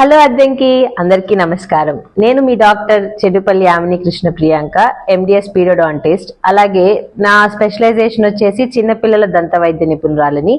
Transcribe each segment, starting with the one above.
Hello Addanki అందరికీ నమస్కారం. నేను మీ doctor Chedupalli Yamini Krishna Priyanka MDS periodontist. అలాగే నా స్పెషలైజేషన్ వచ్చేసి చిన్నపిల్లల దంత వైద్య నిపుణురాలని.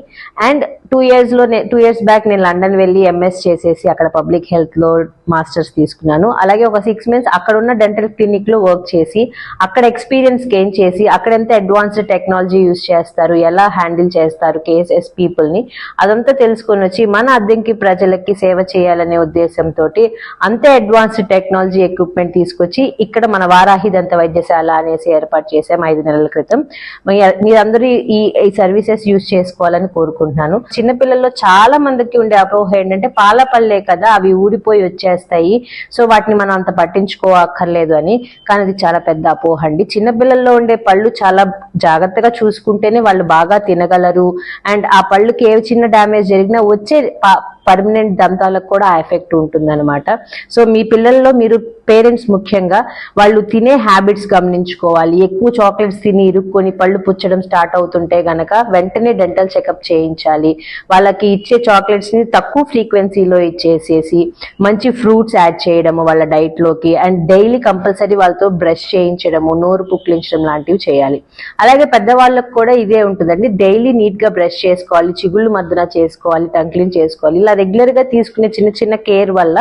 అండ్ టూ ఇయర్స్లో టూ ఇయర్స్ బ్యాక్ నేను లండన్ వెళ్ళి ఎంఎస్ చేసేసి అక్కడ పబ్లిక్ హెల్త్లో మాస్టర్స్ తీసుకున్నాను. అలాగే ఒక సిక్స్ మంత్స్ అక్కడ ఉన్న డెంటల్ క్లినిక్లో వర్క్ చేసి అక్కడ ఎక్స్పీరియన్స్ గెయిన్ చేసి అక్కడ ఎంత అడ్వాన్స్డ్ టెక్నాలజీ యూస్ చేస్తారు ఎలా హ్యాండిల్ చేస్తారు కేసెస్ పీపుల్ని అదంతా తెలుసుకొని వచ్చి మన అద్దెంకి ప్రజలకి సేవ చేయాలనే ఉద్దేశంతో అంతే అడ్వాన్స్డ్ టెక్నాలజీ ఎక్విప్మెంట్ తీసుకొచ్చి ఇక్కడ మన వారాహి దంత వైద్యశాల అనేసి ఏర్పాటు చేసాం ఐదు నెలల క్రితం. మీరందరూ ఈ ఈ సర్వీసెస్ యూజ్ చేసుకోవాలని కోరుకుంటున్నాను. చిన్నపిల్లల్లో చాలా మందికి ఉండే అపోహ ఏంటంటే పాల పళ్ళే కదా అవి ఊడిపోయి వచ్చేస్తాయి. సో వాటిని మనం అంత పట్టించుకోవక్కర్లేదు అని. కానీ అది చాలా పెద్ద అపోహ అండి. చిన్నపిల్లల్లో ఉండే పళ్ళు చాలా జాగ్రత్తగా చూసుకుంటేనే వాళ్ళు బాగా తినగలరు. అండ్ ఆ పళ్ళుకి ఏ చిన్న డ్యామేజ్ జరిగినా వచ్చే పర్మనెంట్ దంతాలకు కూడా ఆ ఎఫెక్ట్ ఉంటుందన్నమాట. సో మీ పిల్లల్లో మీరు పేరెంట్స్ ముఖ్యంగా వాళ్ళు తినే హ్యాబిట్స్ గమనించుకోవాలి. ఎక్కువ చాక్లెట్స్ తిని ఇరుక్కొని పళ్ళు పుచ్చడం స్టార్ట్ అవుతుంటే గనక వెంటనే డెంటల్ చెకప్ చేయించాలి. వాళ్ళకి ఇచ్చే చాక్లెట్స్ని తక్కువ ఫ్రీక్వెన్సీలో ఇచ్చేసేసి మంచి ఫ్రూట్స్ యాడ్ చేయడము వాళ్ళ డైట్లోకి అండ్ డైలీ కంపల్సరీ వాళ్ళతో బ్రష్ చేయించడము నోరు పుక్లించడం లాంటివి చేయాలి. అలాగే పెద్దవాళ్ళకు కూడా ఇదే ఉంటుందండి. డైలీ నీట్గా బ్రష్ చేసుకోవాలి చిగుళ్ళు మధ్యన చేసుకోవాలి టంక్లిన్ చేసుకోవాలి. ఇలా రెగ్యులర్గా తీసుకునే చిన్న చిన్న కేర్ వల్ల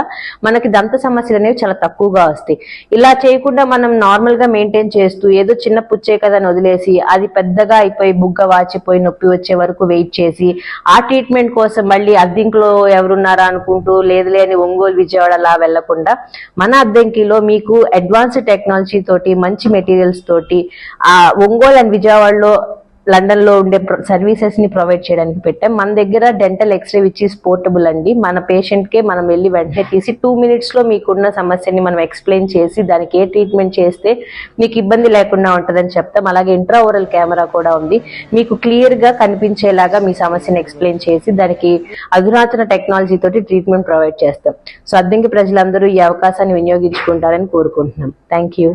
మనకి దంత సమస్యలు అనేవి చాలా తక్కువగా వస్తాయి. ఇలా చేయకుండా మనం నార్మల్గా మెయింటైన్ చేస్తూ ఏదో చిన్న పుచ్చే కదా అని వదిలేసి అది పెద్దగా అయిపోయి బుగ్గ వాచిపోయి నొప్పి వచ్చే వరకు వెయిట్ చేసి ఆ ట్రీట్మెంట్ కోసం మళ్ళీ అద్దెంకులో ఎవరున్నారా అనుకుంటూ లేదు లేని ఒంగోలు విజయవాడ అలా వెళ్ళకుండా మన అద్దెంకిలో మీకు అడ్వాన్స్డ్ టెక్నాలజీ తోటి మంచి మెటీరియల్స్ తోటి ఆ ఒంగోలు అండ్ విజయవాడలో లండన్లో ఉండే సర్వీసెస్ని ప్రొవైడ్ చేయడానికి పెట్టాం. మన దగ్గర dental X-ray which is portable అండి. మన పేషెంట్ కే మనం వెళ్ళి వెంటనే తీసి టూ మినిట్స్లో మీకున్న సమస్యని మనం ఎక్స్ప్లెయిన్ చేసి దానికి ఏ ట్రీట్మెంట్ చేస్తే మీకు ఇబ్బంది లేకుండా ఉంటుందని చెప్తాం. అలాగే ఇంట్రా ఓరల్ కెమెరా కూడా ఉంది. మీకు క్లియర్గా కనిపించేలాగా మీ సమస్యని ఎక్స్ప్లెయిన్ చేసి దానికి అధునాతన టెక్నాలజీ తోటి ట్రీట్మెంట్ ప్రొవైడ్ చేస్తాం. సో అద్దెంకి ప్రజలందరూ ఈ అవకాశాన్ని వినియోగించుకుంటారని కోరుకుంటున్నాం. Thank you.